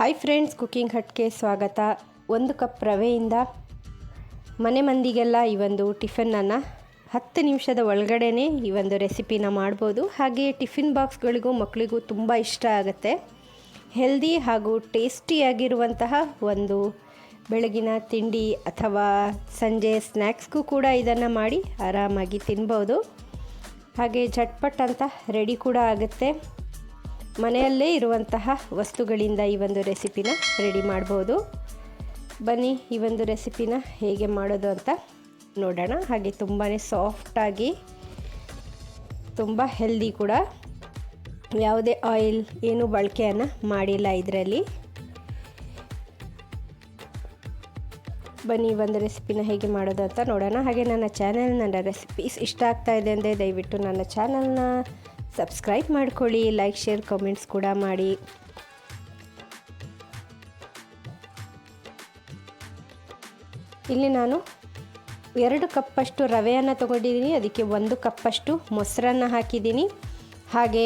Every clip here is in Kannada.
ಹಾಯ್ ಫ್ರೆಂಡ್ಸ್ ಕುಕ್ಕಿಂಗ್ ಹಟ್ಗೆ ಸ್ವಾಗತ. ಒಂದು ಕಪ್ ರವೆಯಿಂದ ಮನೆ ಮಂದಿಗೆಲ್ಲ ಈ ಒಂದು ಟಿಫನ್ನನ್ನು ಹತ್ತು ನಿಮಿಷದ ಒಳಗಡೆನೆ ಈ ಒಂದು ರೆಸಿಪಿನ ಮಾಡ್ಬೋದು. ಹಾಗೆ ಟಿಫಿನ್ ಬಾಕ್ಸ್ಗಳಿಗೂ ಮಕ್ಕಳಿಗೂ ತುಂಬ ಇಷ್ಟ ಆಗುತ್ತೆ. ಹೆಲ್ದಿ ಹಾಗೂ ಟೇಸ್ಟಿಯಾಗಿರುವಂತಹ ಒಂದು ಬೆಳಗಿನ ತಿಂಡಿ ಅಥವಾ ಸಂಜೆ ಸ್ನ್ಯಾಕ್ಸ್ಗೂ ಕೂಡ ಇದನ್ನು ಮಾಡಿ ಆರಾಮಾಗಿ ತಿನ್ಬೋದು. ಹಾಗೆ ಝಟ್ಪಟ್ ಅಂತ ರೆಡಿ ಕೂಡ ಆಗುತ್ತೆ. ಮನೆಯಲ್ಲೇ ಇರುವಂತಹ ವಸ್ತುಗಳಿಂದ ಈ ಒಂದು ರೆಸಿಪಿನ ರೆಡಿ ಮಾಡ್ಬೋದು. ಬನ್ನಿ, ಈ ಒಂದು ರೆಸಿಪಿನ ಹೇಗೆ ಮಾಡೋದು ಅಂತ ನೋಡೋಣ. ಹಾಗೆ ತುಂಬಾ ಸಾಫ್ಟಾಗಿ ತುಂಬ ಹೆಲ್ದಿ ಕೂಡ. ಯಾವುದೇ ಆಯಿಲ್ ಏನು ಬಳಕೆಯನ್ನು ಮಾಡಿಲ್ಲ ಇದರಲ್ಲಿ. ಬನ್ನಿ ಒಂದು ರೆಸಿಪಿನ ಹೇಗೆ ಮಾಡೋದು ಅಂತ ನೋಡೋಣ. ಹಾಗೆ ನನ್ನ ಚಾನೆಲ್ ನನ್ನ ರೆಸಿಪೀಸ್ ಇಷ್ಟ ಆಗ್ತಾ ಇದೆ ಅಂದರೆ ದಯವಿಟ್ಟು ನನ್ನ ಚಾನಲ್ನ ಸಬ್ಸ್ಕ್ರೈಬ್ ಮಾಡ್ಕೊಳ್ಳಿ, ಲೈಕ್, ಶೇರ್, ಕಮೆಂಟ್ಸ್ ಕೂಡ ಮಾಡಿ. ಇಲ್ಲಿ ನಾನು ಎರಡು ಕಪ್ಪಷ್ಟು ರವೆಯನ್ನು ತಗೊಂಡಿದ್ದೀನಿ, ಅದಕ್ಕೆ ಒಂದು ಕಪ್ಪಷ್ಟು ಮೊಸರನ್ನು ಹಾಕಿದ್ದೀನಿ. ಹಾಗೆ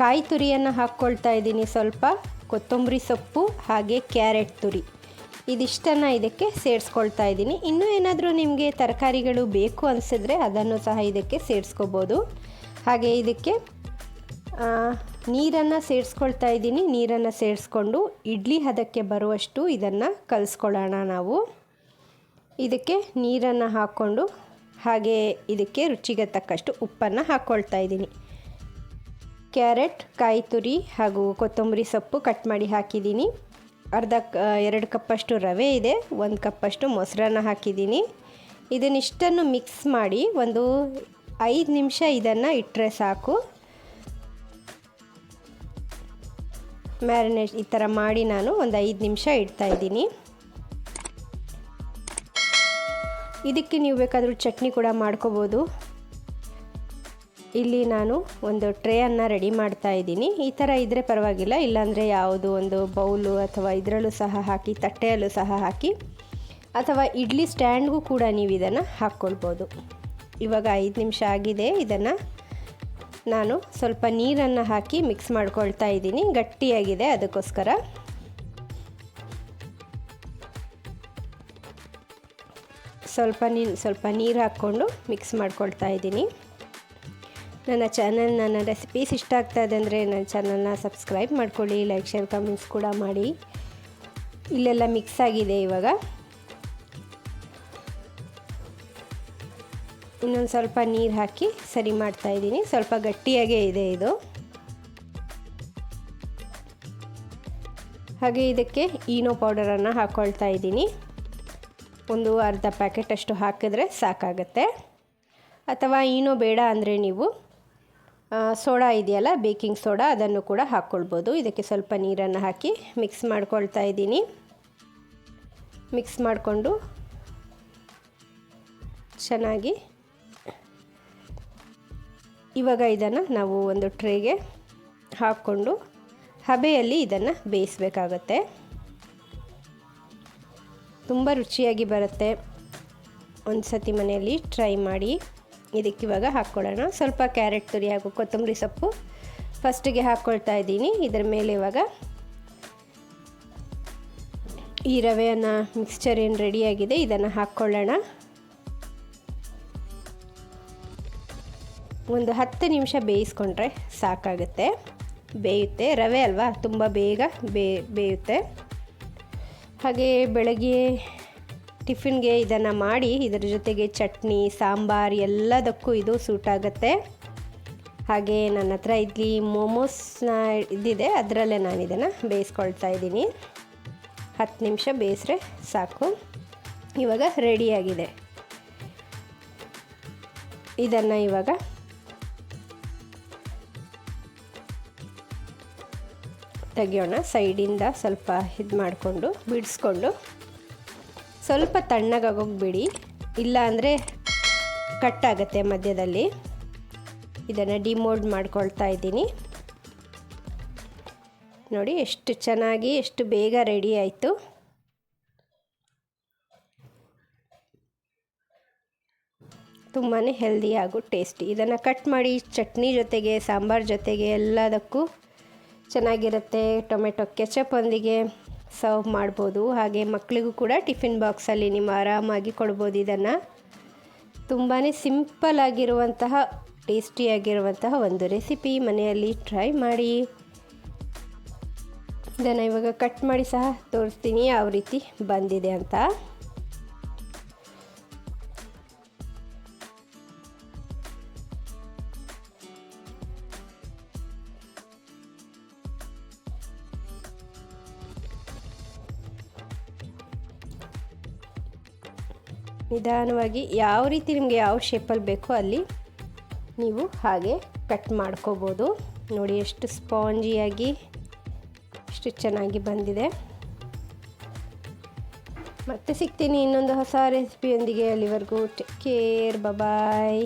ಕಾಯಿ ತುರಿಯನ್ನು ಹಾಕ್ಕೊಳ್ತಾ ಇದ್ದೀನಿ ಸ್ವಲ್ಪ, ಕೊತ್ತಂಬರಿ ಸೊಪ್ಪು ಹಾಗೆ ಕ್ಯಾರೆಟ್ ತುರಿ. ಇದಿಷ್ಟನ್ನು ಇದಕ್ಕೆ ಸೇರಿಸ್ಕೊಳ್ತಾ ಇದ್ದೀನಿ. ಇನ್ನೂ ಏನಾದರೂ ನಿಮಗೆ ತರಕಾರಿಗಳು ಬೇಕು ಅನಿಸಿದ್ರೆ ಅದನ್ನು ಸಹ ಇದಕ್ಕೆ ಸೇರಿಸ್ಕೋಬೋದು. ಹಾಗೆ ಇದಕ್ಕೆ ನೀರನ್ನು ಸೇರಿಸ್ಕೊಳ್ತಾ ಇದ್ದೀನಿ. ನೀರನ್ನು ಸೇರಿಸ್ಕೊಂಡು ಇಡ್ಲಿ ಹದಕ್ಕೆ ಬರುವಷ್ಟು ಇದನ್ನು ಕಲಿಸ್ಕೊಳ್ಳೋಣ ನಾವು. ಇದಕ್ಕೆ ನೀರನ್ನು ಹಾಕ್ಕೊಂಡು ಹಾಗೆ ಇದಕ್ಕೆ ರುಚಿಗೆ ತಕ್ಕಷ್ಟು ಉಪ್ಪನ್ನು ಹಾಕ್ಕೊಳ್ತಾ ಇದ್ದೀನಿ. ಕ್ಯಾರೆಟ್ ಕಾಯಿ ತುರಿ ಹಾಗೂ ಕೊತ್ತಂಬರಿ ಸೊಪ್ಪು ಕಟ್ ಮಾಡಿ ಹಾಕಿದ್ದೀನಿ. ಅರ್ಧ ಎರಡು ಕಪ್ಪಷ್ಟು ರವೆ ಇದೆ, ಒಂದು ಕಪ್ಪಷ್ಟು ಮೊಸರನ್ನ ಹಾಕಿದ್ದೀನಿ. ಇದನ್ನಿಷ್ಟನ್ನು ಮಿಕ್ಸ್ ಮಾಡಿ ಒಂದು ಐದು ನಿಮಿಷ ಇದನ್ನು ಇಟ್ಟರೆ ಸಾಕು. ಮ್ಯಾರಿನೇಟ್ ಈ ಥರ ಮಾಡಿ ನಾನು ಒಂದು ಐದು ನಿಮಿಷ ಇಡ್ತಾ ಇದ್ದೀನಿ. ಇದಕ್ಕೆ ನೀವು ಬೇಕಾದರೂ ಚಟ್ನಿ ಕೂಡ ಮಾಡ್ಕೋಬೋದು. ಇಲ್ಲಿ ನಾನು ಒಂದು ಟ್ರೇಯನ್ನು ರೆಡಿ ಮಾಡ್ತಾ ಇದ್ದೀನಿ. ಈ ಥರ ಇದ್ದರೆ ಪರವಾಗಿಲ್ಲ, ಇಲ್ಲಾಂದರೆ ಯಾವುದು ಒಂದು ಬೌಲು ಅಥವಾ ಇದರಲ್ಲೂ ಸಹ ಹಾಕಿ, ತಟ್ಟೆಯಲ್ಲೂ ಸಹ ಹಾಕಿ, ಅಥವಾ ಇಡ್ಲಿ ಸ್ಟ್ಯಾಂಡ್ಗೂ ಕೂಡ ನೀವು ಇದನ್ನು ಹಾಕ್ಕೊಳ್ಬೋದು. ಇವಾಗ ಐದು ನಿಮಿಷ ಆಗಿದೆ. ಇದನ್ನು ನಾನು ಸ್ವಲ್ಪ ನೀರನ್ನು ಹಾಕಿ ಮಿಕ್ಸ್ ಮಾಡ್ಕೊಳ್ತಾ ಇದ್ದೀನಿ. ಗಟ್ಟಿಯಾಗಿದೆ ಅದಕ್ಕೋಸ್ಕರ. ಸ್ವಲ್ಪ ನೀ, ಸ್ವಲ್ಪ ನೀರು ಹಾಕ್ಕೊಂಡು ಮಿಕ್ಸ್ ಮಾಡ್ಕೊಳ್ತಾ ಇದ್ದೀನಿ. ನನ್ನ ಚಾನಲ್, ನನ್ನ ರೆಸಿಪೀಸ್ ಇಷ್ಟ ಆಗ್ತಾ ಇದೆ ಅಂದರೆ ನನ್ನ ಚಾನಲ್ನ ಸಬ್ಸ್ಕ್ರೈಬ್ ಮಾಡ್ಕೊಳ್ಳಿ, ಲೈಕ್, ಶೇರ್, ಕಮೆಂಟ್ಸ್ ಕೂಡ ಮಾಡಿ. ಇಲ್ಲೆಲ್ಲ ಮಿಕ್ಸ್ ಆಗಿದೆ ಇವಾಗ. ಇನ್ನೊಂದು ಸ್ವಲ್ಪ ನೀರು ಹಾಕಿ ಸರಿ ಮಾಡ್ತಾ ಇದ್ದೀನಿ. ಸ್ವಲ್ಪ ಗಟ್ಟಿಯಾಗೇ ಇದೆ ಇದು. ಹಾಗೆ ಇದಕ್ಕೆ ಈನೋ ಪೌಡರನ್ನು ಹಾಕ್ಕೊಳ್ತಾ ಇದ್ದೀನಿ. ಒಂದು ಅರ್ಧ ಪ್ಯಾಕೆಟ್ ಅಷ್ಟು ಹಾಕಿದ್ರೆ ಸಾಕಾಗತ್ತೆ. ಅಥವಾ ಈನೋ ಬೇಡ ಅಂದರೆ ನೀವು ಸೋಡಾ ಇದೆಯಲ್ಲ, ಬೇಕಿಂಗ್ ಸೋಡಾ ಅದನ್ನು ಕೂಡ ಹಾಕ್ಕೊಳ್ಬೋದು ಇದಕ್ಕೆ ಸ್ವಲ್ಪ ನೀರನ್ನು ಹಾಕಿ ಮಿಕ್ಸ್ ಮಾಡ್ಕೊಳ್ತಾ ಇದ್ದೀನಿ. ಮಿಕ್ಸ್ ಮಾಡಿಕೊಂಡು ಚೆನ್ನಾಗಿ ಇವಾಗ ಇದನ್ನು ನಾವು ಒಂದು ಟ್ರೇಗೆ ಹಾಕ್ಕೊಂಡು ಹಬೆಯಲ್ಲಿ ಇದನ್ನು ಬೇಯಿಸಬೇಕಾಗತ್ತೆ. ತುಂಬ ರುಚಿಯಾಗಿ ಬರುತ್ತೆ. ಒಂದು ಸತಿ ಮನೆಯಲ್ಲಿ ಟ್ರೈ ಮಾಡಿ. ಇದಕ್ಕೆ ಇವಾಗ ಹಾಕ್ಕೊಳ್ಳೋಣ. ಸ್ವಲ್ಪ ಕ್ಯಾರೆಟ್ ತುರಿ ಹಾಗೂ ಕೊತ್ತಂಬರಿ ಸೊಪ್ಪು ಫಸ್ಟಿಗೆ ಹಾಕ್ಕೊಳ್ತಾ ಇದ್ದೀನಿ. ಇದರ ಮೇಲೆ ಇವಾಗ ಈ ರವೆಯನ್ನು ಮಿಕ್ಸ್ಚರ್ ಏನು ರೆಡಿಯಾಗಿದೆ ಇದನ್ನು ಹಾಕ್ಕೊಳ್ಳೋಣ. ಒಂದು ಹತ್ತು ನಿಮಿಷ ಬೇಯಿಸ್ಕೊಂಡ್ರೆ ಸಾಕಾಗುತ್ತೆ. ಬೇಯುತ್ತೆ. ರವೆ ಅಲ್ವಾ? ತುಂಬ ಬೇಗ ಬೇಯುತ್ತೆ. ಹಾಗೆ ಬೆಳಗ್ಗೆ ಟಿಫಿನ್ಗೆ ಇದನ್ನು ಮಾಡಿ, ಇದರ ಜೊತೆಗೆ ಚಟ್ನಿ, ಸಾಂಬಾರು ಎಲ್ಲದಕ್ಕೂ ಇದು ಸೂಟ್ ಆಗುತ್ತೆ. ಹಾಗೆ ನನ್ನ ಹತ್ರ ಇಲ್ಲಿ ಮೋಮೋಸ್ನ ಇದಿದೆ ಅದರಲ್ಲೇ ನಾನು ಇದನ್ನು ಬೇಯಿಸ್ಕೊಳ್ತಾ ಇದ್ದೀನಿ. ಹತ್ತು ನಿಮಿಷ ಬೇಯಿಸ್ರೆ ಸಾಕು. ಇವಾಗ ರೆಡಿಯಾಗಿದೆ ಇದನ್ನು ಇವಾಗ ತೆಗಿಯೋಣ. ಸೈಡಿಂದ ಸ್ವಲ್ಪ ಇದು ಮಾಡಿಕೊಂಡು, ಬಿಡಿಸ್ಕೊಂಡು. ಸ್ವಲ್ಪ ತಣ್ಣಗಾಗೋಗ್ಬಿಡಿ. ಇಲ್ಲ ಅಂದರೆ ಕಟ್ಟಾಗತ್ತೆ ಮಧ್ಯದಲ್ಲಿ. ಇದನ್ನು ಡಿಮೋಲ್ಡ್ ಮಾಡ್ಕೊಳ್ತಾ ಇದ್ದೀನಿ. ನೋಡಿ, ಎಷ್ಟು ಚೆನ್ನಾಗಿ, ಎಷ್ಟು ಬೇಗ ರೆಡಿ ಆಯಿತು. ತುಂಬಾ ಹೆಲ್ದಿ ಹಾಗೂ ಟೇಸ್ಟಿ. ಇದನ್ನು ಕಟ್ ಮಾಡಿ ಚಟ್ನಿ ಜೊತೆಗೆ, ಸಾಂಬಾರ್ ಜೊತೆಗೆ ಎಲ್ಲದಕ್ಕೂ ಚೆನ್ನಾಗಿರುತ್ತೆ, ಟೊಮೆಟೊ ಕೆಚಪೊಂದಿಗೆ ಸರ್ವ್ ಮಾಡ್ಬೋದು. ಹಾಗೆ ಮಕ್ಕಳಿಗೂ ಕೂಡ ಟಿಫಿನ್ ಬಾಕ್ಸಲ್ಲಿ ನೀವು ಆರಾಮಾಗಿ ಕೊಡ್ಬೋದು ಇದನ್ನು. ತುಂಬಾ ಸಿಂಪಲ್ ಆಗಿರುವಂತಹ ಟೇಸ್ಟಿಯಾಗಿರುವಂತಹ ಒಂದು ರೆಸಿಪಿ ಮನೆಯಲ್ಲಿ ಟ್ರೈ ಮಾಡಿ. ಇದನ್ನು ಇವಾಗ ಕಟ್ ಮಾಡಿ ಸಹ ತೋರಿಸ್ತೀನಿ, ಯಾವ ರೀತಿ ಬಂದಿದೆ ಅಂತ. ನಿಧಾನವಾಗಿ ಯಾವ ರೀತಿ ನಿಮಗೆ ಯಾವ ಶೇಪಲ್ಲಿ ಬೇಕೋ ಅಲ್ಲಿ ನೀವು ಹಾಗೆ ಕಟ್ ಮಾಡ್ಕೋಬೋದು. ನೋಡಿ ಎಷ್ಟು ಸ್ಪಾಂಜಿಯಾಗಿ ಎಷ್ಟು ಚೆನ್ನಾಗಿ ಬಂದಿದೆ. ಮತ್ತೆ ಸಿಗ್ತೀನಿ ಇನ್ನೊಂದು ಹೊಸ ರೆಸಿಪಿಯೊಂದಿಗೆ ಅಲ್ಲಿವರೆಗೂ. Take care bye